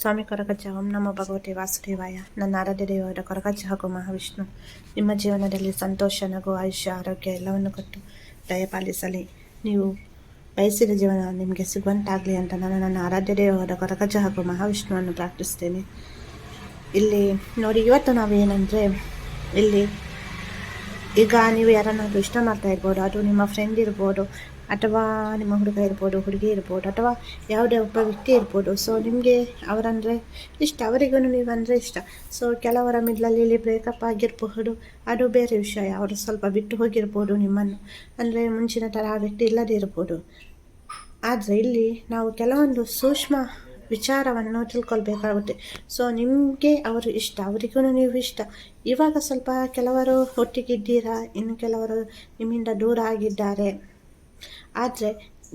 ಸ್ವಾಮಿ ಕೊರಗಜ್ಜ ಓಂ ನಮೋ ಭಗವತಿ ವಾಸುದೇವಾಯ. ನನ್ನ ಆರಾಧ್ಯ ದೇವರ ಕೊರಗಜ್ಜ ಹಾಗೂ ಮಹಾವಿಷ್ಣು. ನಿಮ್ಮ ಜೀವನದಲ್ಲಿ ಸಂತೋಷ, ನಗು, ಆಯುಷ್ಯ, ಆರೋಗ್ಯ ಎಲ್ಲವನ್ನು ಕೊಟ್ಟು ದಯಪಾಲಿಸಲಿ ನೀವು ಬಯಸಿದ ಜೀವನ ನಿಮಗೆ ಸಿಗುವಂತಾಗಲಿ ಅಂತ ನಾನು ನನ್ನ ಆರಾಧ್ಯ ದೇವರ ಕೊರಗಜ್ಜ ಹಾಗೂ ಮಹಾವಿಷ್ಣುವನ್ನು ಪ್ರಾರ್ಥಿಸ್ತೇನೆ. ಇಲ್ಲಿ ನೋಡಿ, ಇವತ್ತು ನಾವೇನಂದರೆ, ಇಲ್ಲಿ ಈಗ ನೀವು ಯಾರನ್ನಾದರೂ ಇಷ್ಟ ಮಾಡ್ತಾ ಇರ್ಬೋದು, ಅದು ನಿಮ್ಮ ಫ್ರೆಂಡ್ ಇರ್ಬೋದು ಅಥವಾ ನಿಮ್ಮ ಹುಡುಗ ಇರ್ಬೋದು, ಹುಡುಗಿ ಇರ್ಬೋದು, ಅಥವಾ ಯಾವುದೇ ಒಬ್ಬ ವ್ಯಕ್ತಿ ಇರ್ಬೋದು. ಸೊ ನಿಮಗೆ ಅವರಂದರೆ ಇಷ್ಟ ಅವರಿಗೂ ನೀವಂದರೆ ಇಷ್ಟ. ಸೊ ಕೆಲವರ ಮಿಡ್ಲಲ್ಲಿ ಬ್ರೇಕಪ್ ಆಗಿರಬಹುದು, ಅದು ಬೇರೆ ವಿಷಯ. ಅವರು ಸ್ವಲ್ಪ ಬಿಟ್ಟು ಹೋಗಿರ್ಬೋದು ನಿಮ್ಮನ್ನು. ಅಂದರೆ ಮುಂಚಿನ ಥರ ಆ ವ್ಯಕ್ತಿ ಇಲ್ಲದೇ ಇರ್ಬೋದು. ಆದರೆ ಇಲ್ಲಿ ನಾವು ಕೆಲವೊಂದು ಸೂಕ್ಷ್ಮ ವಿಚಾರವನ್ನು ತಿಳ್ಕೊಳ್ಬೇಕಾಗುತ್ತೆ. ಸೊ ನಿಮಗೆ ಅವರು ಇಷ್ಟ ಅವರಿಗೂ ನೀವು ಇಷ್ಟ. ಇವಾಗ ಸ್ವಲ್ಪ ಕೆಲವರು ಒಟ್ಟಿಗಿದ್ದೀರಾ, ಇನ್ನು ಕೆಲವರು ನಿಮ್ಮಿಂದ ದೂರ ಆಗಿದ್ದಾರೆ. ಆದರೆ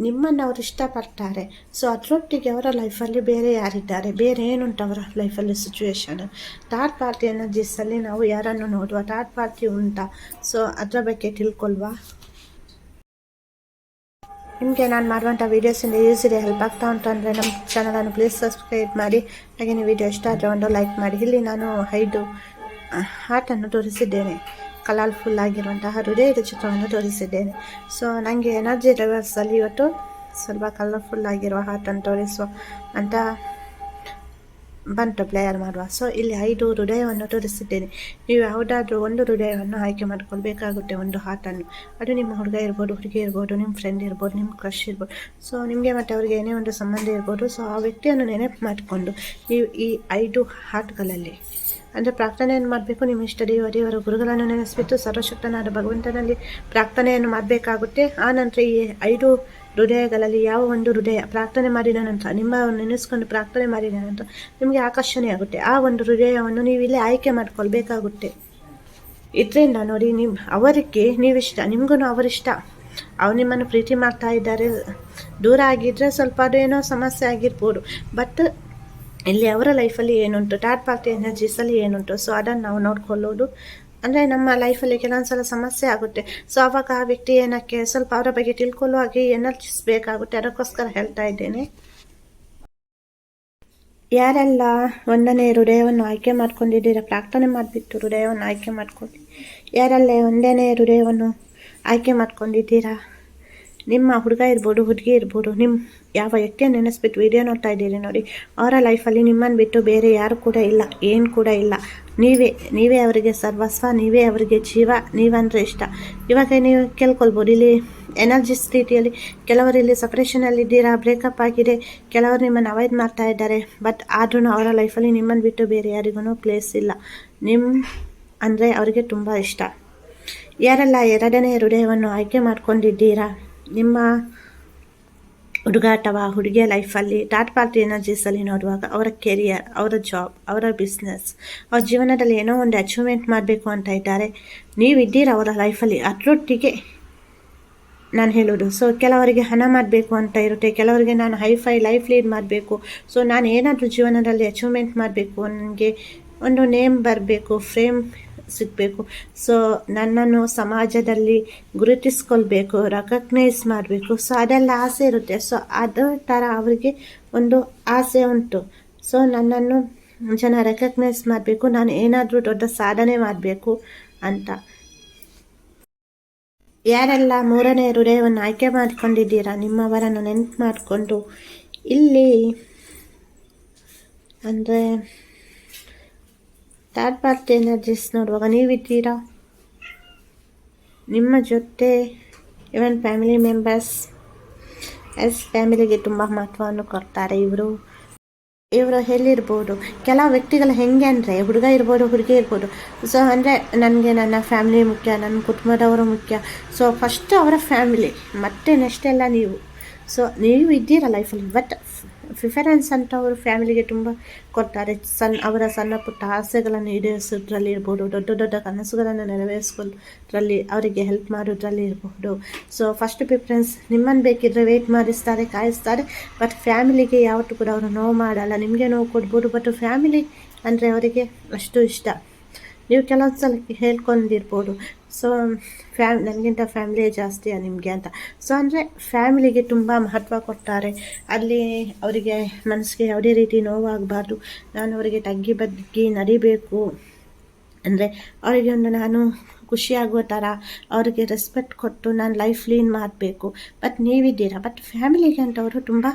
ನಿಮ್ಮನ್ನು ಅವರು ಇಷ್ಟಪಡ್ತಾರೆ. ಸೊ ಅದರೊಟ್ಟಿಗೆ ಅವರ ಲೈಫಲ್ಲಿ ಬೇರೆ ಯಾರಿದ್ದಾರೆ? ಬೇರೆ ಏನುಂಟು ಅವರ ಲೈಫಲ್ಲಿ ಸಿಚುವೇಶನ್ ಥರ್ಡ್ ಪಾರ್ಟಿ ಎನರ್ಜೀಸಲ್ಲಿ ನಾವು ಯಾರನ್ನು ನೋಡುವ? ಥರ್ಡ್ ಪಾರ್ಟಿ ಉಂಟಾ? ಸೊ ಅದರ ಬಗ್ಗೆ ತಿಳ್ಕೊಳ್ವಾ. ನಿಮಗೆ ನಾನು ಮಾಡುವಂಥ ವೀಡಿಯೋಸಿಂದ ಈಸಿಲಿ ಹೆಲ್ಪ್ ಆಗ್ತಾ ಉಂಟು ಅಂದರೆ ನಮ್ಮ ಚಾನಲನ್ನು ಪ್ಲೀಸ್ ಸಬ್ಸ್ಕ್ರೈಬ್ ಮಾಡಿ. ಹಾಗೆ ನೀವು ವಿಡಿಯೋ ಇಷ್ಟ ಆದರೆ ಒಂದು ಲೈಕ್ ಮಾಡಿ. ಇಲ್ಲಿ ನಾನು ಐದು ಹಾರ್ಟನ್ನು ತೋರಿಸಿದ್ದೇನೆ. ಕಲರ್ಫುಲ್ ಆಗಿರುವಂತಹ ಹೃದಯದ ಚಿತ್ರವನ್ನು ತೋರಿಸಿದ್ದೇನೆ. ಸೊ ನನಗೆ ಎನರ್ಜಿ ಲೆವೆಲ್ಸಲ್ಲಿ ಇವತ್ತು ಸ್ವಲ್ಪ ಕಲರ್ಫುಲ್ ಆಗಿರುವ ಹಾರ್ಟನ್ನು ತೋರಿಸುವ ಅಂತ ಬಂತು ಪ್ಲೇಯರ್ ಮಾಡುವ. ಸೊ ಇಲ್ಲಿ ಐದು ಹೃದಯವನ್ನು ತೋರಿಸಿದ್ದೇನೆ. ನೀವು ಯಾವುದಾದ್ರೂ ಒಂದು ಹೃದಯವನ್ನು ಆಯ್ಕೆ ಮಾಡ್ಕೊಳ್ಬೇಕಾಗುತ್ತೆ ಒಂದು ಹಾಟನ್ನು ಅದು ನಿಮ್ಮ ಹುಡುಗ ಇರ್ಬೋದು, ಹುಡುಗಿ ಇರ್ಬೋದು, ನಿಮ್ಮ ಫ್ರೆಂಡ್ ಇರ್ಬೋದು, ನಿಮ್ಮ ಕ್ರಶ್ ಇರ್ಬೋದು. ಸೊ ನಿಮಗೆ ಮತ್ತು ಅವರಿಗೆ ಏನೇ ಒಂದು ಸಂಬಂಧ ಇರ್ಬೋದು ಸೊ ಆ ವ್ಯಕ್ತಿಯನ್ನು ನೆನಪು ಮಾಡಿಕೊಂಡು ನೀವು ಈ ಐದು ಹಾಟ್ಗಳಲ್ಲಿ ಅಂದರೆ ಪ್ರಾರ್ಥನೆಯನ್ನು ಮಾಡಬೇಕು, ನಿಮ್ಮ ಇಷ್ಟ ದೇವ ದೇವರ ಗುರುಗಳನ್ನು ನೆನೆಸ್ಬಿಟ್ಟು ಸರ್ವಶಕ್ತನಾದ ಭಗವಂತನಲ್ಲಿ ಪ್ರಾರ್ಥನೆಯನ್ನು ಮಾಡಬೇಕಾಗುತ್ತೆ. ಆ ನಂತರ ಈ ಐದು ಹೃದಯಗಳಲ್ಲಿ ಯಾವ ಒಂದು ಹೃದಯ ಪ್ರಾರ್ಥನೆ ಮಾಡಿದ ನಂತರ ನಿಮ್ಮ ನೆನೆಸ್ಕೊಂಡು ಪ್ರಾರ್ಥನೆ ಮಾಡಿದ ನಂತರ ನಿಮಗೆ ಆಕರ್ಷಣೆ ಆಗುತ್ತೆ. ಆ ಒಂದು ಹೃದಯವನ್ನು ನೀವು ಇಲ್ಲಿ ಆಯ್ಕೆ ಮಾಡ್ಕೊಳ್ಬೇಕಾಗುತ್ತೆ. ಇದರಿಂದ ನೋಡಿ ನಿಮ್ಮ ಅವರಿಗೆ ನೀವಿಷ್ಟ ನಿಮಗೂ ಅವರಿಷ್ಟ. ಅವ್ರು ನಿಮ್ಮನ್ನು ಪ್ರೀತಿ ಮಾಡ್ತಾ ಇದ್ದಾರೆ. ದೂರ ಆಗಿದ್ದರೆ ಸ್ವಲ್ಪ ಅದೇನೋ ಸಮಸ್ಯೆ ಆಗಿರ್ಬೋದು. ಬಟ್ ಇಲ್ಲಿ ಅವರ ಲೈಫಲ್ಲಿ ಏನುಂಟು ಟ್ಯಾಟ್ ಪಾರ್ಟಿ ಎನರ್ಜೀಸಲ್ಲಿ ಏನುಂಟು ಸೊ ಅದನ್ನು ನಾವು ನೋಡ್ಕೊಳ್ಳೋದು. ಅಂದರೆ ನಮ್ಮ ಲೈಫಲ್ಲಿ ಕೆಲವೊಂದು ಸಲ ಸಮಸ್ಯೆ ಆಗುತ್ತೆ. ಸೊ ಆವಾಗ ಆ ವ್ಯಕ್ತಿ ಏನಕ್ಕೆ ಸ್ವಲ್ಪ ಅವರ ಬಗ್ಗೆ ತಿಳ್ಕೊಳ್ಳುವಾಗೆ ಎನರ್ಜಿಸ್ ಬೇಕಾಗುತ್ತೆ, ಅದಕ್ಕೋಸ್ಕರ ಹೇಳ್ತಾ ಇದ್ದೇನೆ. ಯಾರೆಲ್ಲ ಒಂದನೇ ಹೃದಯವನ್ನು ಆಯ್ಕೆ ಮಾಡ್ಕೊಂಡಿದ್ದೀರಾ, ಪ್ರಾರ್ಥನೆ ಮಾಡಿಬಿಟ್ಟು ಹೃದಯವನ್ನು ಆಯ್ಕೆ ಮಾಡ್ಕೊಂಡು ಯಾರೆಲ್ಲ ಒಂದನೇ ಹೃದಯವನ್ನು ಆಯ್ಕೆ ಮಾಡ್ಕೊಂಡಿದ್ದೀರಾ ನಿಮ್ಮ ಹುಡುಗ ಇರ್ಬೋದು, ಹುಡುಗಿ ಇರ್ಬೋದು ನಿಮ್ಮ ಯಾವ ವ್ಯಕ್ತಿಯನ್ನು ನೆನೆಸ್ಬಿಟ್ಟು ವಿಡಿಯೋ ನೋಡ್ತಾ ಇದ್ದೀರಿ ನೋಡಿ, ಅವರ ಲೈಫಲ್ಲಿ ನಿಮ್ಮನ್ನು ಬಿಟ್ಟು ಬೇರೆ ಯಾರು ಕೂಡ ಇಲ್ಲ, ಏನು ಕೂಡ ಇಲ್ಲ. ನೀವೇ ನೀವೇ ಅವರಿಗೆ ಸರ್ವಸ್ವ, ನೀವೇ ಅವರಿಗೆ ಜೀವ, ನೀವಂದರೆ ಇಷ್ಟ. ಇವಾಗ ನೀವು ಕೇಳ್ಕೊಳ್ಬೋದು, ಇಲ್ಲಿ ಎನರ್ಜಿ ರೀತಿಯಲ್ಲಿ ಕೆಲವರು ಇಲ್ಲಿ ಸಪ್ರೇಷನಲ್ಲಿದ್ದೀರಾ ಬ್ರೇಕಪ್ ಆಗಿದೆ, ಕೆಲವರು ನಿಮ್ಮನ್ನು ಅವಾಯ್ಡ್ ಮಾಡ್ತಾ ಇದ್ದಾರೆ ಬಟ್ ಆದ್ರೂ ಅವರ ಲೈಫಲ್ಲಿ ನಿಮ್ಮನ್ನು ಬಿಟ್ಟು ಬೇರೆ ಯಾರಿಗೂ ಪ್ಲೇಸ್ ಇಲ್ಲ. ನಿಮ್ಮ ಅಂದರೆ ಅವರಿಗೆ ತುಂಬ ಇಷ್ಟ. ಯಾರೆಲ್ಲ ಎರಡನೇ ಹೃದಯವನ್ನು ಆಯ್ಕೆ ಮಾಡ್ಕೊಂಡಿದ್ದೀರಾ? ನಿಮ್ಮ ಹುಡುಗ ಅಥವಾ ಹುಡುಗಿಯ ಲೈಫಲ್ಲಿ ಟಾಟ್ ಪಾರ್ಟಿ ಎನರ್ಜೀಸಲ್ಲಿ ನೋಡುವಾಗ ಅವರ ಕೆರಿಯರ್ ಅವರ ಜಾಬ್ ಅವರ ಬಿಸ್ನೆಸ್ ಅವ್ರ ಜೀವನದಲ್ಲಿ ಏನೋ ಒಂದು ಅಚೀವ್ಮೆಂಟ್ ಮಾಡಬೇಕು ಅಂತ ಇದ್ದಾರೆ. ನೀವಿದ್ದೀರ ಅವರ ಲೈಫಲ್ಲಿ ಅದರೊಟ್ಟಿಗೆ ನಾನು ಹೇಳೋದು. ಸೊ ಕೆಲವರಿಗೆ ಹಣ ಮಾಡಬೇಕು ಅಂತ ಇರುತ್ತೆ, ಕೆಲವರಿಗೆ ನಾನು ಹೈಫೈ ಲೈಫ್ ಲೀಡ್ ಮಾಡಬೇಕು. ಸೊ ನಾನು ಏನಾದರೂ ಜೀವನದಲ್ಲಿ ಅಚೀವ್ಮೆಂಟ್ ಮಾಡಬೇಕು, ನನಗೆ ಒಂದು ನೇಮ್ ಬರಬೇಕು ಫ್ರೇಮ್ ಸಿಗಬೇಕು. ಸೊ ನನ್ನನ್ನು ಸಮಾಜದಲ್ಲಿ ಗುರುತಿಸ್ಕೊಳ್ಬೇಕು ರೆಕಗ್ನೈಸ್ ಮಾಡಬೇಕು. ಸೊ ಅದೆಲ್ಲ ಆಸೆ ಇರುತ್ತೆ. ಸೊ ಅದೇ ಥರ ಅವರಿಗೆ ಒಂದು ಆಸೆ ಉಂಟು. ಸೊ ನನ್ನನ್ನು ಜನ ರೆಕಗ್ನೈಸ್ ಮಾಡಬೇಕು. ನಾನು ಏನಾದರೂ ದೊಡ್ಡ ಸಾಧನೆ ಮಾಡಬೇಕು ಅಂತ. ಯಾರೆಲ್ಲ ಮೂರನೇ ಹೃದಯವನ್ನು ಆಯ್ಕೆ ಮಾಡಿಕೊಂಡಿದ್ದೀರಾ? ನಿಮ್ಮವರನ್ನು ನೆನಪು ಮಾಡಿಕೊಂಡು. ಇಲ್ಲಿ, ಅಂದರೆ ಥರ್ಡ್ ಪಾರ್ಟಿ ಎನರ್ಜೀಸ್ ನೋಡುವಾಗ ನೀವಿದ್ದೀರಾ? ನಿಮ್ಮ ಜೊತೆ ಇವನ್ ಫ್ಯಾಮಿಲಿ ಮೆಂಬರ್ಸ್ ಎಸ್ ಫ್ಯಾಮಿಲಿಗೆ ತುಂಬ ಮಹತ್ವವನ್ನು ಕೊಡ್ತಾರೆ ಇವರು. ಇವರು ಎಲ್ಲಿರ್ಬೋದು? ಕೆಲವು ವ್ಯಕ್ತಿಗಳು ಹೆಂಗೆ ಅಂದರೆ ಹುಡುಗ ಇರ್ಬೋದು, ಹುಡುಗಿ ಇರ್ಬೋದು. ಸೊ ಅಂದರೆ ನನಗೆ ನನ್ನ ಫ್ಯಾಮಿಲಿ ಮುಖ್ಯ ನನ್ನ ಕುಟುಂಬದವರು ಮುಖ್ಯ. ಸೊ ಫಸ್ಟ್ ಅವರ ಫ್ಯಾಮಿಲಿ ಮತ್ತೆ ನೆಕ್ಸ್ಟ್ ಎಲ್ಲ ನೀವು. ಸೊ ನೀವು ಇದ್ದೀರ ಲೈಫಲ್ಲಿ ಬಟ್ ಪ್ರಿಫರೆನ್ಸ್ ಅಂತ ಅವರು ಫ್ಯಾಮಿಲಿಗೆ ತುಂಬ ಕೊಡ್ತಾರೆ. ಸಣ್ಣ ಅವರ ಸಣ್ಣ ಪುಟ್ಟ ಆಸೆಗಳನ್ನು ಈಡೇರಿಸೋದ್ರಲ್ಲಿ ಇರ್ಬೋದು, ದೊಡ್ಡ ದೊಡ್ಡ ಕನಸುಗಳನ್ನು ನೆರವೇರಿಸ್ಕೊಳ್ಳೋದ್ರಲ್ಲಿ ಅವರಿಗೆ ಹೆಲ್ಪ್ ಮಾಡೋದ್ರಲ್ಲಿ ಇರಬಹುದು ಸೊ ಫಸ್ಟ್ ಪ್ರಿಫರೆನ್ಸ್ ನಿಮ್ಮನ್ನು ಬೇಕಿದ್ರೆ ವೆಯ್ಟ್ ಮಾಡಿಸ್ತಾರೆ, ಕಾಯಿಸ್ತಾರೆ ಬಟ್ ಫ್ಯಾಮಿಲಿಗೆ ಯಾವತ್ತೂ ಕೂಡ ಅವರು ನೋವು ಮಾಡಲ್ಲ. ನಿಮಗೆ ನೋವು ಕೊಡ್ಬೋದು ಬಟ್ ಫ್ಯಾಮಿಲಿ ಅಂದರೆ ಅವರಿಗೆ ಅಷ್ಟು ಇಷ್ಟ. ನೀವು ಕೆಲವೊಂದು ಸಲ ಹೇಳ್ಕೊಂಡಿರ್ಬೋದು. ಸೊ ಫ್ಯಾಮ್ ನನಗಿಂತ ಫ್ಯಾಮಿಲಿಯೇ ಜಾಸ್ತಿಯಾ ನಿಮಗೆ ಅಂತ. ಸೊ ಅಂದರೆ ಫ್ಯಾಮಿಲಿಗೆ ತುಂಬ ಮಹತ್ವ ಕೊಡ್ತಾರೆ. ಅಲ್ಲಿ ಅವರಿಗೆ ಮನಸ್ಸಿಗೆ ಯಾವುದೇ ರೀತಿ ನೋವಾಗಬಾರ್ದು. ನಾನು ಅವರಿಗೆ ತಗ್ಗಿ ಬಗ್ಗಿ ನಡಿಬೇಕು. ಅಂದರೆ ಅವರಿಗೆ ಒಂದು ನಾನು ಖುಷಿಯಾಗುವ ಥರ ಅವರಿಗೆ ರೆಸ್ಪೆಕ್ಟ್ ಕೊಟ್ಟು ನಾನು ಲೈಫ್ ಲೀನ್ ಮಾಡಬೇಕು. ಬಟ್ ನೀವಿದ್ದೀರಾ? ಬಟ್ ಫ್ಯಾಮಿಲಿಗೆ ಅಂತ ಅವರು ತುಂಬ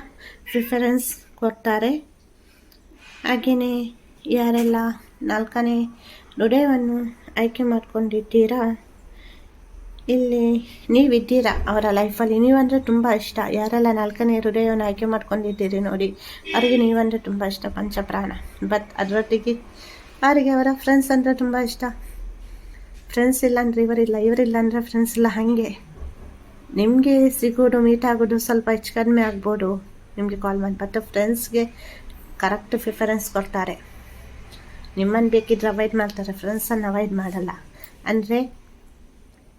ಪ್ರಿಫರೆನ್ಸ್ ಕೊಡ್ತಾರೆ. ಹಾಗೆಯೇ ಯಾರೆಲ್ಲ ನಾಲ್ಕನೇ ಹೃದಯವನ್ನು ಆಯ್ಕೆ ಮಾಡ್ಕೊಂಡಿದ್ದೀರಾ? ಇಲ್ಲಿ ನೀವಿದ್ದೀರಾ? ಅವರ ಲೈಫಲ್ಲಿ ನೀವಂದರೆ ತುಂಬ ಇಷ್ಟ. ಯಾರೆಲ್ಲ ನಾಲ್ಕನೇ ಹೃದಯವನ್ನು ಆಯ್ಕೆ ಮಾಡ್ಕೊಂಡಿದ್ದೀರಿ ನೋಡಿ. ಅವರಿಗೆ ನೀವಂದರೆ ತುಂಬ ಇಷ್ಟ, ಪಂಚಪ್ರಾಣ. ಬಟ್ ಅದರೊಟ್ಟಿಗೆ ಅವರಿಗೆ ಅವರ ಫ್ರೆಂಡ್ಸ್ ಅಂದರೆ ತುಂಬ ಇಷ್ಟ. ಫ್ರೆಂಡ್ಸ್ ಇಲ್ಲ ಅಂದರೆ ಇವರಿಲ್ಲ. ಇವರಿಲ್ಲ ಅಂದರೆ ಫ್ರೆಂಡ್ಸ್ ಇಲ್ಲ ಹಾಗೆ. ನಿಮಗೆ ಸಿಗೋದು ಮೀಟ್ ಆಗೋದು ಸ್ವಲ್ಪ ಹೆಚ್ಚು ಕಡಿಮೆ ಆಗ್ಬೋದು. ನಿಮಗೆ ಕಾಲ್ ಮಾಡಿ. ಬಟ್ ಫ್ರೆಂಡ್ಸ್ಗೆ ಕರೆಕ್ಟ್ ಪ್ರಿಫರೆನ್ಸ್ ಕೊಡ್ತಾರೆ. ನಿಮ್ಮನ್ನು ಬೇಕಿದ್ರೆ ಅವಾಯ್ಡ್ ಮಾಡ್ತಾರೆ. ಫ್ರೆಂಡ್ಸನ್ನು ಅವಾಯ್ಡ್ ಮಾಡಲ್ಲ. ಅಂದರೆ,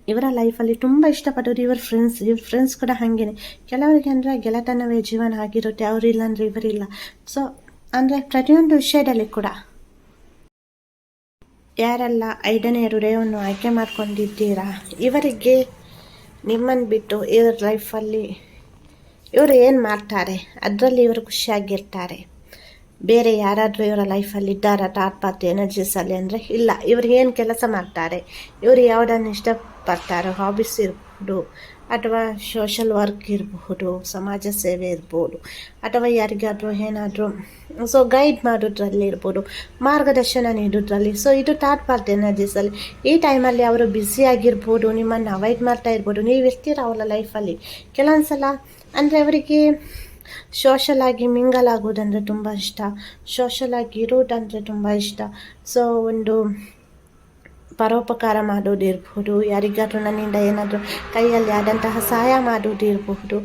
ಇವರ ಲೈಫಲ್ಲಿ ತುಂಬ ಇಷ್ಟಪಡೋರು ಇವ್ರ ಫ್ರೆಂಡ್ಸ್ ಇವ್ರ ಫ್ರೆಂಡ್ಸ್ ಕೂಡ ಹಾಗೇನೆ. ಕೆಲವರಿಗೆ ಅಂದರೆ ಗೆಳೆತನವೇ ಜೀವನ ಆಗಿರುತ್ತೆ. ಅವರಿಲ್ಲ ಅಂದರೆ ಇವರಿಲ್ಲ ಸೊ ಅಂದರೆ ಪ್ರತಿಯೊಂದು ವಿಷಯದಲ್ಲಿ ಕೂಡ ಯಾರೆಲ್ಲ ಐದನೇ ಹೃದಯವನ್ನು ಆಯ್ಕೆ ಮಾಡ್ಕೊಂಡಿದ್ದೀರಾ, ಇವರಿಗೆ ನಿಮ್ಮನ್ನು ಬಿಟ್ಟು ಇವ್ರ ಲೈಫಲ್ಲಿ ಇವರು ಏನು ಮಾಡ್ತಾರೆ, ಅದರಲ್ಲಿ ಇವರು ಖುಷಿಯಾಗಿರ್ತಾರೆ. ಬೇರೆ ಯಾರಾದರೂ ಇವರ ಲೈಫಲ್ಲಿ ಇದ್ದಾರ? ಟಾಪ್ ಪಾತ್ ಎನರ್ಜೀಸಲ್ಲಿ ಅಂದರೆ ಇಲ್ಲ. ಇವ್ರು ಏನು ಕೆಲಸ ಮಾಡ್ತಾರೆ? ಇವರು ಯಾವುದನ್ನು ಇಷ್ಟಪಡ್ತಾರೋ? ಹಾಬೀಸ್ ಇರ್ಬೋದು, ಅಥವಾ ಸೋಷಲ್ ವರ್ಕ್ ಇರಬಹುದು ಸಮಾಜ ಸೇವೆ ಇರ್ಬೋದು, ಅಥವಾ ಯಾರಿಗಾದರೂ ಏನಾದರೂ ಸೊ ಗೈಡ್ ಮಾಡೋದ್ರಲ್ಲಿ ಇರ್ಬೋದು, ಮಾರ್ಗದರ್ಶನ ನೀಡೋದ್ರಲ್ಲಿ. ಸೊ ಇದು ಥರ್ಡ್ ಪಾರ್ಟ್ ಎನರ್ಜೀಸಲ್ಲಿ ಈ ಟೈಮಲ್ಲಿ ಅವರು ಬ್ಯುಸಿಯಾಗಿರ್ಬೋದು ನಿಮ್ಮನ್ನು ಅವಾಯ್ಡ್ ಮಾಡ್ತಾ ಇರ್ಬೋದು. ನೀವು ಇರ್ತೀರ ಅವರ ಲೈಫಲ್ಲಿ ಕೆಲವೊಂದು ಸಲ ಅಂದರೆ ಅವರಿಗೆ ಸೋಷಲ್ ಆಗಿ ಮಿಂಗಲ್ ಆಗೋದಂದರೆ ತುಂಬ ಇಷ್ಟ. ಸೋಷಲ್ ಆಗಿ ಇರೋದಂದರೆ ತುಂಬ ಇಷ್ಟ. ಸೊ ಒಂದು ಪರೋಪಕಾರ ಮಾಡೋದಿರ್ಬೋದು ಯಾರಿಗಾದ್ರೂ ನನ್ನಿಂದ ಏನಾದರೂ ಕೈಯಲ್ಲಿ ಆದಂತಹ ಸಹಾಯ ಮಾಡೋದಿರಬಹುದು.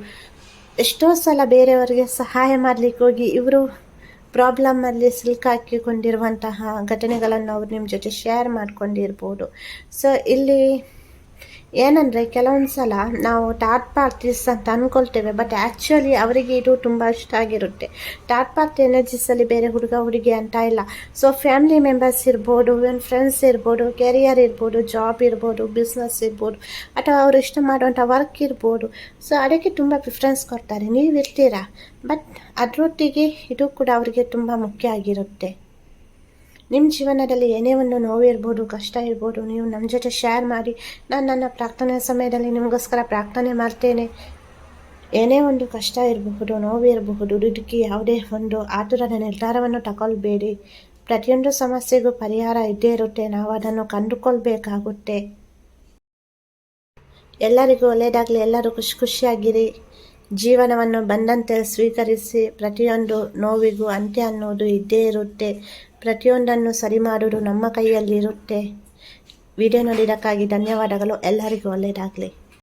ಎಷ್ಟೋ ಸಲ ಬೇರೆಯವರಿಗೆ ಸಹಾಯ ಮಾಡಲಿಕ್ಕೆ ಹೋಗಿ ಇವರು ಪ್ರಾಬ್ಲಮ್ಮಲ್ಲಿ ಸಿಲ್ಕಾಕಿಕೊಂಡಿರುವಂತಹ ಘಟನೆಗಳನ್ನು ಅವರು ನಿಮ್ಮ ಜೊತೆ ಶೇರ್ ಮಾಡ್ಕೊಂಡಿರ್ಬೋದು. ಸೊ ಇಲ್ಲಿ ಏನಂದರೆ ಕೆಲವೊಂದು ಸಲ ನಾವು ಟಾಟ್ ಪಾರ್ಟೀಸ್ ಅಂತ ಅಂದ್ಕೊಳ್ತೇವೆ ಬಟ್ ಆ್ಯಕ್ಚುಲಿ ಅವರಿಗೆ ಇದು ತುಂಬ ಇಷ್ಟ ಆಗಿರುತ್ತೆ. ಟಾಟ್ ಪಾರ್ಟ್ ಎನರ್ಜೀಸಲ್ಲಿ ಬೇರೆ ಹುಡುಗ ಹುಡುಗಿ ಅಂತ ಇಲ್ಲ. ಸೊ ಫ್ಯಾಮಿಲಿ ಮೆಂಬರ್ಸ್ ಇರ್ಬೋದು ಇವನ್ ಫ್ರೆಂಡ್ಸ್ ಇರ್ಬೋದು ಕೆರಿಯರ್ ಇರ್ಬೋದು ಜಾಬ್ ಇರ್ಬೋದು ಬಿಸ್ನೆಸ್ ಇರ್ಬೋದು, ಅಥವಾ ಅವರು ಇಷ್ಟ ಮಾಡುವಂಥ ವರ್ಕ್ ಇರ್ಬೋದು. ಸೊ ಅದಕ್ಕೆ ತುಂಬ ಪ್ರಿಫರೆನ್ಸ್ ಕೊಡ್ತಾರೆ. ನೀವು ಇರ್ತೀರಾ? ಬಟ್ ಅದರೊಟ್ಟಿಗೆ ಇದು ಕೂಡ ಅವರಿಗೆ ತುಂಬ ಮುಖ್ಯ ಆಗಿರುತ್ತೆ. ನಿಮ್ಮ ಜೀವನದಲ್ಲಿ ಏನೇ ಒಂದು ನೋವಿರ್ಬೋದು, ಕಷ್ಟ ಇರ್ಬೋದು, ನೀವು ನಮ್ಮ ಜೊತೆ ಶೇರ್ ಮಾಡಿ, ನಾನು ನನ್ನ ಪ್ರಾರ್ಥನೆ ಸಮಯದಲ್ಲಿ ನಿಮಗೋಸ್ಕರ ಪ್ರಾರ್ಥನೆ ಮಾಡ್ತೇನೆ. ಏನೇ ಒಂದು ಕಷ್ಟ ಇರಬಹುದು, ನೋವು ಇರಬಹುದು, ದುಡುಕಿ ಯಾವುದೇ ಒಂದು ಆತುರದ ನಿರ್ಧಾರವನ್ನು ತಗೊಳ್ಬೇಡಿ. ಪ್ರತಿಯೊಂದು ಸಮಸ್ಯೆಗೂ ಪರಿಹಾರ ಇದ್ದೇ ಇರುತ್ತೆ, ನಾವು ಅದನ್ನು ಕಂಡುಕೊಳ್ಬೇಕಾಗುತ್ತೆ. ಎಲ್ಲರಿಗೂ ಒಳ್ಳೆಯದಾಗಲಿ, ಎಲ್ಲರೂ ಖುಷಿ ಖುಷಿಯಾಗಿರಿ. ಜೀವನವನ್ನು ಬಂದಂತೆ ಸ್ವೀಕರಿಸಿ ಪ್ರತಿಯೊಂದು ನೋವಿಗೂ ಅಂತ್ಯ ಅನ್ನೋದು ಇದ್ದೇ ಇರುತ್ತೆ. ಪ್ರತಿಯೊಂದನ್ನು ಸರಿ ಮಾಡುವುದು ನಮ್ಮ ಕೈಯಲ್ಲಿರುತ್ತೆ. ವಿಡಿಯೋ ನೋಡಿದ್ದಕ್ಕಾಗಿ ಧನ್ಯವಾದಗಳು. ಎಲ್ಲರಿಗೂ ಒಳ್ಳೆಯದಾಗಲಿ.